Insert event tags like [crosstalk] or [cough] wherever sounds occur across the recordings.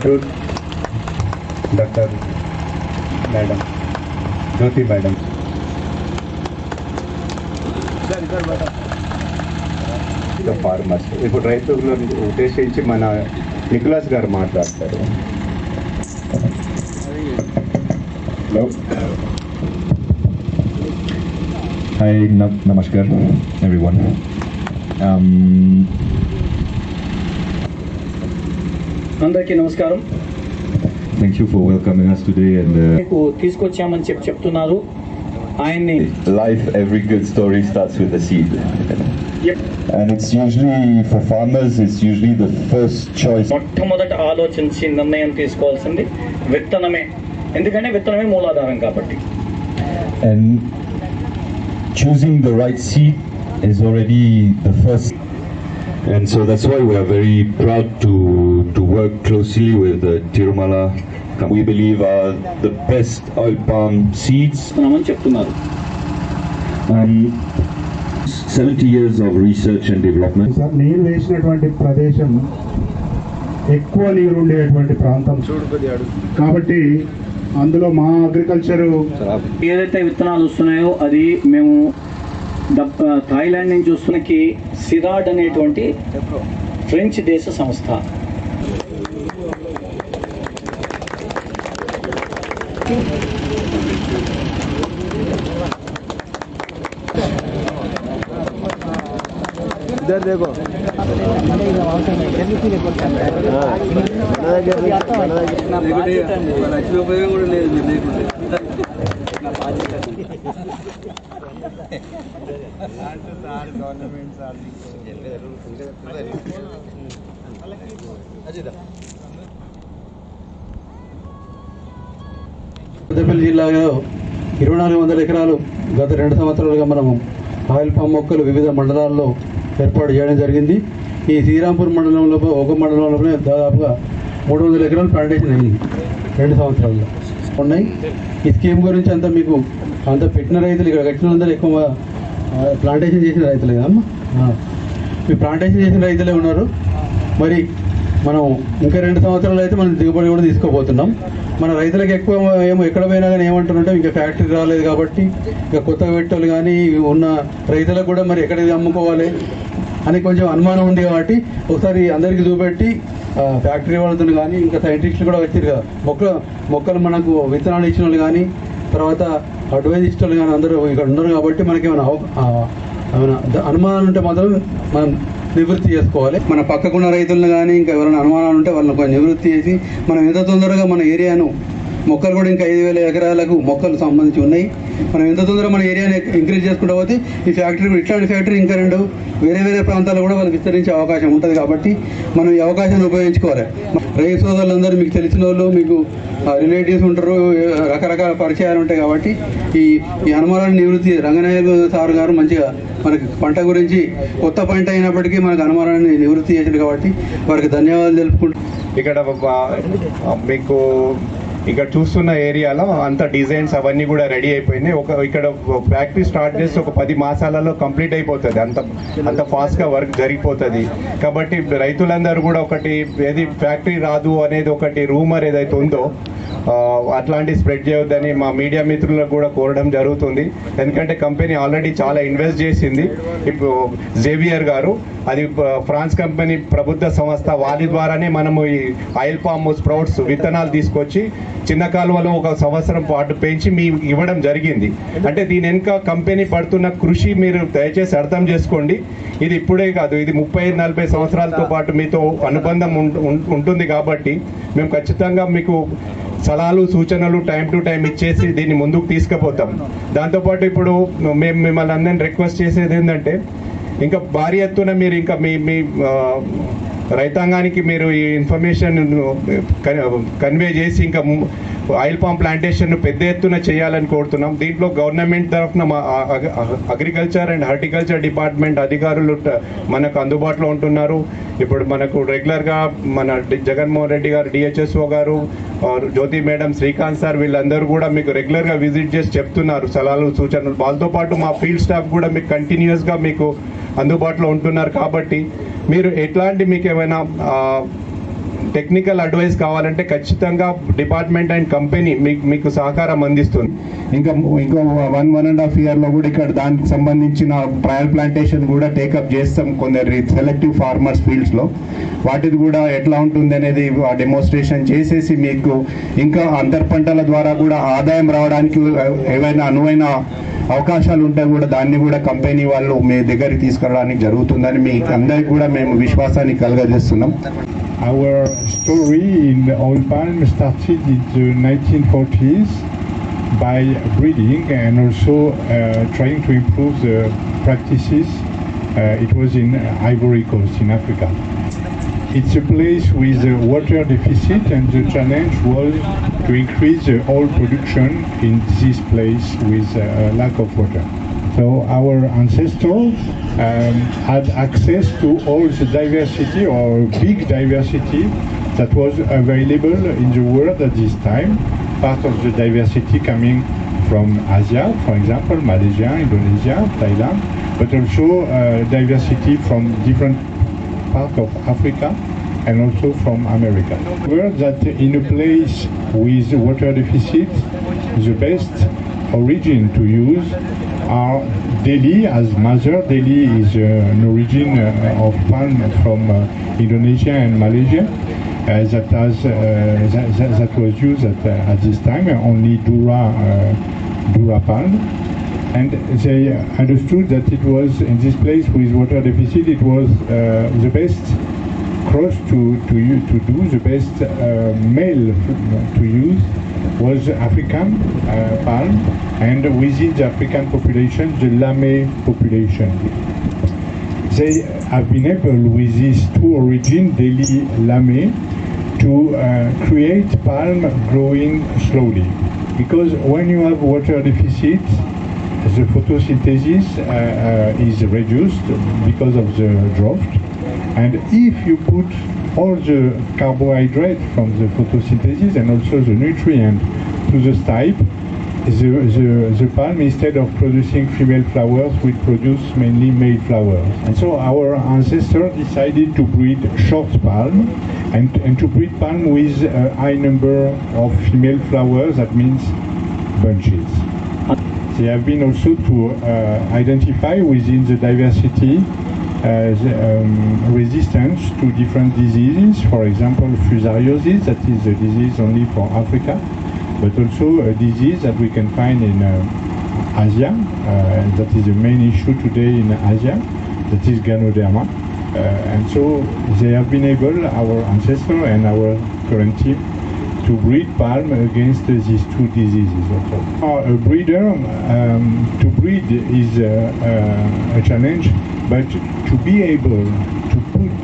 Approve doctor madam Jyoti madam farmers ఇప్పుడు రైతులను ఉద్దేశించి మన నికులాస్ గారు మాట్లాడతారు hello Hi, nam- namaskar, everyone. అందరికీ నమస్కారం thank you for welcoming us today. And మీకు తీసుకొచ్చామని చెప్పి చెప్తున్నారు ఆయన్ని uh, life, every good story starts with a seed. And it's usually for farmers, it's usually the first choice. మొట్టమొదట ఆలోచించి నిర్ణయం తీసుకోవాల్సింది విత్తనమే ఎందుకంటే విత్తనమే మూలాధారం కాబట్టి And choosing the right seed is already the first. And so that's why we are very proud to to work closely with uh, Tirumala. We believe are the best oil palm seeds. Um, 70 years of research and development. వేసినటువంటి ప్రదేశం ఎక్కువ నీరు ఉండేటువంటి ప్రాంతం కాబట్టి అందులో మా agriculture ఏదైతే విత్తనాలు వస్తున్నాయో అది మేము థాయిలాండ్ నుంచి చూస్తున్నకి సిరాడ్ అనేటువంటి ఫ్రెంచ్ దేశ సంస్థ. ఉపయోగం కూడా లేదు మీరు లేకుండా పెద్దపల్లి జిల్లాలో ఇరవై నాలుగు వందల ఎకరాలు గత రెండు సంవత్సరాలుగా మనము ఆయిల్ పామ్ మొక్కలు వివిధ మండలాల్లో ఏర్పాటు చేయడం జరిగింది. ఈ శ్రీరాంపూర్ మండలంలో ఒక మండలంలోనే దాదాపుగా మూడు వందల ఎకరాలు ప్లాంటేషన్ అయింది. రెండు సంవత్సరాల్లో. ఉన్నాయి ఈ స్కీమ్ గురించి అంతా మీకు అంత పెట్టిన రైతులు ఇక్కడ కట్టిన అందరూ ఎక్కువ ప్లాంటేషన్ చేసిన రైతులే కదమ్మా మీ ప్లాంటేషన్ చేసిన రైతులే ఉన్నారు. మరి మనం ఇంకా రెండు సంవత్సరాలు అయితే మనం దిగుబడి కూడా తీసుకోబోతున్నాం. మన రైతులకు ఎక్కువ ఏమో ఎక్కడ పోయినా కానీ ఏమంటున్నారంటే ఇంకా ఫ్యాక్టరీ రాలేదు కాబట్టి ఇంకా కొత్త పెట్టాలి కానీ ఉన్న రైతులకు కూడా మరి ఎక్కడికి అమ్ముకోవాలి? అని కొంచెం అనుమానం ఉంది కాబట్టి ఒకసారి అందరికీ చూపెట్టి ఫ్యాక్టరీ వాళ్ళతో కానీ ఇంకా సైంటిస్టులు కూడా వచ్చారు కదా. మొక్క మొక్కలు మనకు విత్తనాలు ఇచ్చిన వాళ్ళు కానీ తర్వాత అడ్వైజ్ ఇచ్చిన వాళ్ళు కానీ అందరూ ఇక్కడ ఉన్నారు కాబట్టి మనకి ఏమైనా ఏమైనా అనుమానాలు ఉంటే మాత్రం మనం నివృత్తి చేసుకోవాలి. మన పక్కకున్న రైతులను కానీ ఇంకా ఎవరైనా అనుమానాలు ఉంటే వాళ్ళని కొంచెం నివృత్తి చేసి మనం ఎంత తొందరగా మన ఏరియాను మొక్కలు కూడా ఇంకా ఐదు వేల ఎకరాలకు మొక్కలు సంబంధించి ఉన్నాయి. మనం ఎంత తొందరగా మన ఏరియాని ఇంక్రీజ్ చేసుకుంటూ పోతే ఈ ఫ్యాక్టరీ ఇట్లాంటి ఫ్యాక్టరీ ఇంకా రెండు వేరే వేరే ప్రాంతాల్లో కూడా వాళ్ళు విస్తరించే అవకాశం ఉంటుంది కాబట్టి మనం ఈ అవకాశాన్ని ఉపయోగించుకోవాలి. రైతు సోదరులందరూ మీకు తెలిసిన వాళ్ళు మీకు రిలేటివ్స్ ఉంటారు రకరకాల పరిచయాలు ఉంటాయి కాబట్టి ఈ ఈ అనుమానాన్ని నివృత్తి రంగనాయక సార్ గారు మంచిగా మనకి పంట గురించి కొత్త పంట అయినప్పటికీ మనకు అనుమానాన్ని నివృత్తి చేశారు కాబట్టి వారికి ధన్యవాదాలు తెలుపుకుంటూ ఇక్కడ మీకు ఇక్కడ చూస్తున్న ఏరియాలో అంత డిజైన్స్ అవన్నీ కూడా రెడీ అయిపోయినాయి. ఒక ఇక్కడ ఫ్యాక్టరీ స్టార్ట్ చేస్తే ఒక పది మాసాలలో కంప్లీట్ అయిపోతుంది. అంత అంత ఫాస్ట్గా వర్క్ జరిగిపోతుంది. కాబట్టి రైతులందరూ కూడా ఒకటి ఏది ఫ్యాక్టరీ రాదు అనేది ఒకటి రూమర్ ఏదైతే ఉందో అట్లాంటి స్ప్రెడ్ చేయొద్దని మా మీడియా మిత్రులకు కూడా కోరడం జరుగుతుంది. ఎందుకంటే కంపెనీ ఆల్రెడీ చాలా ఇన్వెస్ట్ చేసింది. ఇప్పుడు జేవియర్ గారు అది ఫ్రాన్స్ కంపెనీ ప్రభుత్వ సంస్థ వారి ద్వారానే మనము ఈ ఆయిల్ పామ్ స్ప్రౌట్స్ విత్తనాలు తీసుకొచ్చి చిన్న కాలువలో ఒక సంవత్సరం పాటు పెంచి మీ ఇవ్వడం జరిగింది. అంటే దీని వెనుక కంపెనీ పడుతున్న కృషి మీరు దయచేసి అర్థం చేసుకోండి. ఇది ఇప్పుడే కాదు ఇది ముప్పై నలభై సంవత్సరాలతో పాటు మీతో అనుబంధం ఉం- ఉం- ఉంటుంది కాబట్టి మేము ఖచ్చితంగా మీకు సలహాలు సూచనలు టైం టు టైం ఇచ్చేసి దీన్ని ముందుకు తీసుకుపోతాం. దాంతోపాటు ఇప్పుడు మేము మిమ్మల్ని అందరిని రిక్వెస్ట్ చేసేది ఏంటంటే ఇంకా భారీ ఎత్తున మీరు ఇంకా మీ మీ రైతాంగానికి మీరు ఈ ఇన్ఫర్మేషన్ కన్వే చేసి ఇంకా ఆయిల్ పామ్ ప్లాంటేషన్ను పెద్ద ఎత్తున చేయాలని కోరుతున్నాం. దీంట్లో గవర్నమెంట్ తరఫున మా అగ్రికల్చర్ అండ్ హార్టికల్చర్ డిపార్ట్మెంట్ అధికారులు మనకు అందుబాటులో ఉంటున్నారు. ఇప్పుడు మనకు రెగ్యులర్గా మన జగన్మోహన్ రెడ్డి గారు డిహెచ్ఎస్ఓ గారు R Jyothi madam Srikanth sir వీళ్ళందరూ కూడా మీకు రెగ్యులర్గా విజిట్ చేసి చెప్తున్నారు సలహాలు సూచనలు. వాళ్ళతో పాటు మా ఫీల్డ్ స్టాఫ్ కూడా మీకు కంటిన్యూస్గా మీకు అందుబాటులో ఉంటున్నారు కాబట్టి మీరు ఎట్లాంటి మీకు ఏమైనా టెక్నికల్ అడ్వైస్ కావాలంటే ఖచ్చితంగా డిపార్ట్మెంట్ అండ్ కంపెనీ మీకు మీకు సహకారం అందిస్తుంది. ఇంకా ఇంకో వన్ వన్ అండ్ హాఫ్ ఇయర్లో కూడా ఇక్కడ దానికి సంబంధించిన ట్రయల్ ప్లాంటేషన్ కూడా టేకప్ చేస్తాం కొందరు సెలెక్టివ్ ఫార్మర్స్ ఫీల్డ్స్లో వాటిది కూడా ఎట్లా ఉంటుంది అనేది డెమోన్స్ట్రేషన్ చేసేసి మీకు ఇంకా అంతర్ పంటల ద్వారా కూడా ఆదాయం రావడానికి ఏవైనా అనువైన అవకాశాలు ఉంటే కూడా దాన్ని కూడా కంపెనీ వాళ్ళు మీ దగ్గరికి తీసుకురావడానికి జరుగుతుందని మీ అందరికి కూడా మేము విశ్వాసాన్ని కలగజేస్తున్నాం. Our story in oil palm started in the 1940s by breeding and also uh, trying to improve the practices. Uh, it was in Ivory Coast in Africa. It's a place with a water deficit and the challenge was to increase the oil production in this place with a lack of water. So our ancestors um, had access to all the diversity or big diversity that was available in the world at this time. Part of the diversity coming from Asia, for example, Malaysia, Indonesia, Thailand, but also uh, diversity from different parts of Africa and also from America. Word that in a place with water deficit, the best origin to use are Delhi as mother. Delhi is uh, an origin uh, of palm from uh, Indonesia and Malaysia. Uh, that, has, uh, that, that, that was used at, uh, at this time, only Dura, Dura palm and they understood that it was in this place with water deficit it was the best cross to to to do the best male to use was African uh, palm and within the African population the Lame population. They have been able with these two origin Delhi Lame to uh, create palm growing slowly. Because when you have water deficit the photosynthesis uh, uh, is reduced because of the drought. And if you put all the carbohydrate from the photosynthesis and also the nutrient to the stipe the, the, the palm instead of producing female flowers will produce mainly male flowers. And so our ancestors decided to breed short palm and, and to breed palm with a high number of female flowers that means bunches. They have been also to uh, identify within the diversity uh, um, resistance to different diseases, for example, fusariosis, that is a disease only for Africa, but also a disease that we can find in uh, Asia, uh, that is the main issue today in Asia, that is Ganoderma. Uh, and so they have been able, our ancestor and our current team, to breed palm against uh, these two diseases also. Uh, a breeder, um, to breed is uh, uh, a challenge, but to be able to put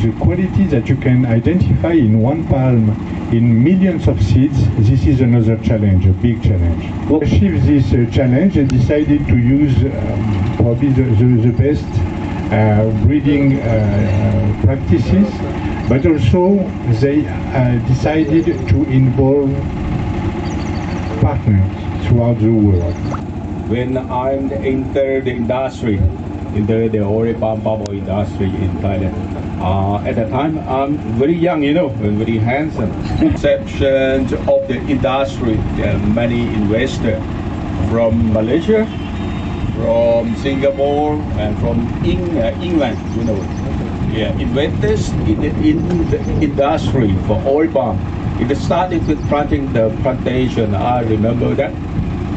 the quality that you can identify in one palm in millions of seeds, this is another challenge, a big challenge. To achieve this uh, challenge, they decided to use um, probably the, the, the best uh, breeding uh, uh, practices, but also they uh, decided to involve partners throughout the world. When I entered the industry, into the oil palm bubble industry in Thailand. Uh, at that time, I'm very young, you know, and very handsome. Exception of the industry, there are many investors from Malaysia, from Singapore, and from Eng- uh, England, you know. Yeah, investors in the, in the industry for oil palm. It started with planting the plantation. I remember that.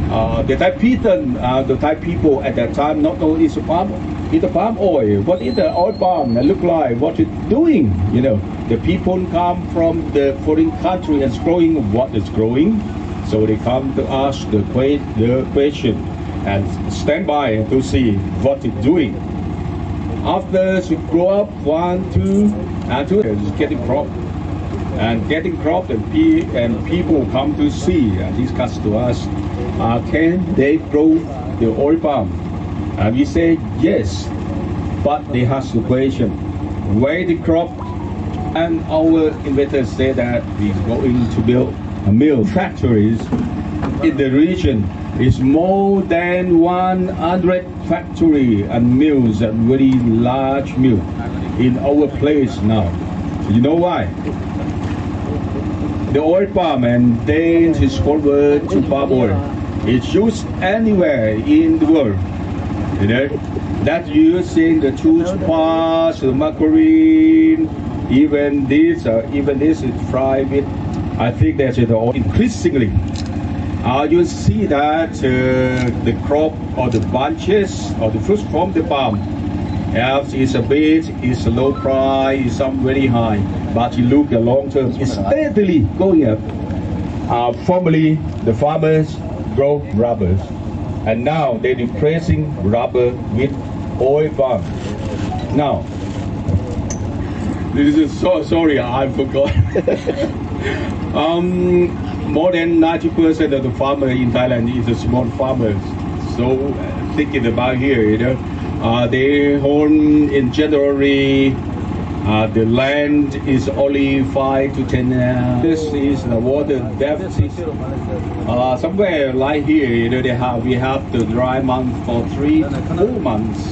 Uh, the people, uh, the Thai people at that time not only it's a palm, it's a palm oil. What is the oil palm look like? What it's doing? You know, the people come from the foreign country and growing what is growing, so they come to ask the, the question and stand by to see what it's doing. After she grow up, one, two, and two, is getting crop and getting crop and, pe- and people come to see and discuss to us uh, can they grow the oil palm and we say yes but they ask the question where the crop and our investors say that we're going to build a mill factories in the region It's more than 100 factory and mills and very large mill in our place now You know why? The oil palm and then it's converted to palm oil. It's used anywhere in the world. You know, that used in the toothpaste, the margarine, even this, uh, even this is fried with. I think that's it. all Increasingly, uh, you see that uh, the crop or the bunches or the fruits from the palm Else is a bit, is a low price, is some very high. But you look at long term, it's steadily going up. Uh, formerly, the farmers grow rubber, and now they're replacing rubber with oil palm. Now, this is so sorry, I forgot. [laughs] um, more than 90% of the farmer in Thailand is a small farmers. So uh, thinking about here, you know, uh, they own in generally uh, the land is only five to ten. Uh, this is the water deficit. Uh, somewhere like here, you know, they have we have the dry month for three to four months.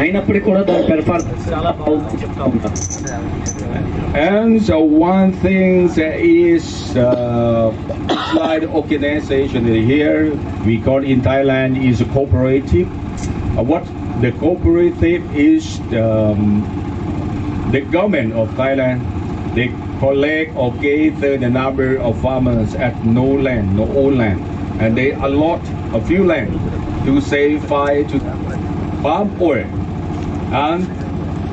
అయినప్పటికీ కూడా దాని performance చాలా బాగుందని చెప్తా ఉంటాం And so one thing that is uh, slide organization here, we call in Thailand is a cooperative. Uh, what the cooperative is um, the government of Thailand. They collect or gather the number of farmers at no land, no own land, and they allot a few land to say five to farm oil. And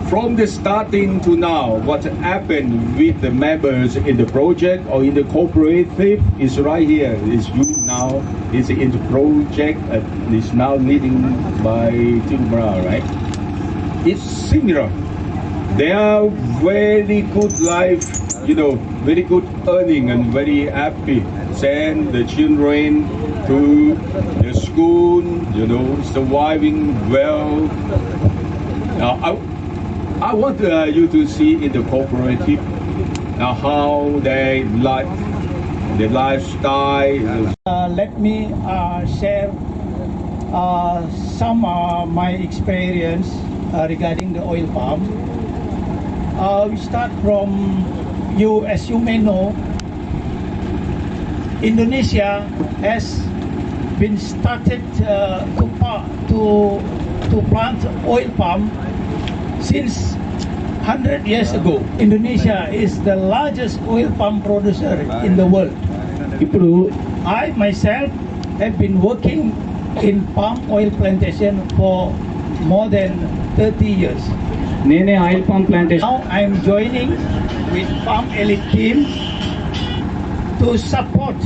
from the starting to now, what happened with the members in the project or in the cooperative is right here. Is you now is in the project uh, is now leading by Timra, right? It's similar. They are very good life, you know, very good earning and very happy. Send the children to the school, you know, surviving well. Now, I, I want uh, you to see in the cooperative uh, how they life, the lifestyle. Uh, let me uh, share uh, some uh, my experience uh, regarding the oil palm. We start from you, as you may know, Indonesia has been started to, to to plant oil palm since 100 years ago. Indonesia is the largest oil palm producer in the world. ఇప్పుడు I myself have been working in palm oil plantation for more than 30 years. నేనే oil palm plantation Now I am joining with Palm Elite team to support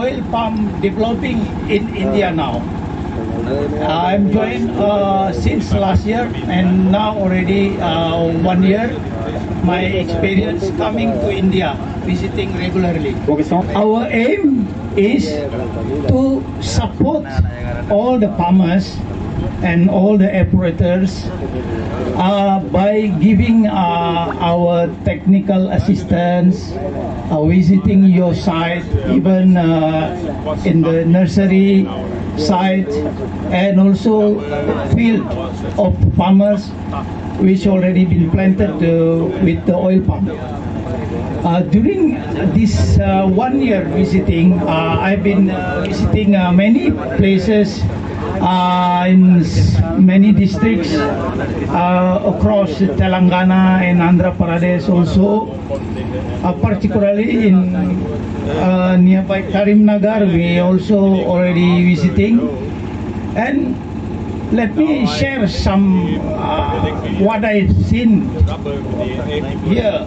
oil palm developing in India now. I'm joined uh, since last year and now already uh, one year. My experience coming to India, visiting regularly. Our aim is to support all the farmers and all the operators uh, by giving uh, our technical assistance, uh, visiting your site, even uh, in the nursery, site, and also field of farmers which already been planted uh, with the oil palm. Uh, during this uh, one year visiting, uh, I've been uh, visiting uh, many places uh, in many districts uh, across Telangana and Andhra Pradesh also, uh, particularly in uh, nearby Karimnagar, we also already visiting. And let me share some uh, what I've seen here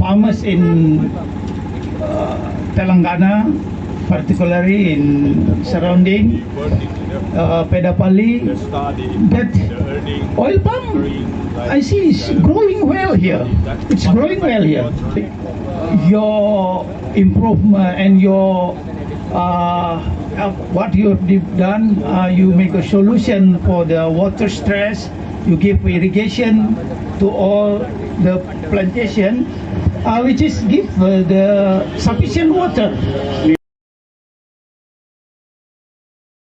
farmers in uh, Telangana, particularly in surrounding uh, Pedapalli, that oil palm I see is growing well here. It's growing well here. Your improvement and your uh, uh, what you have done, uh, you make a solution for the water stress. You give irrigation to all the plantation, uh, which is give uh, the sufficient water.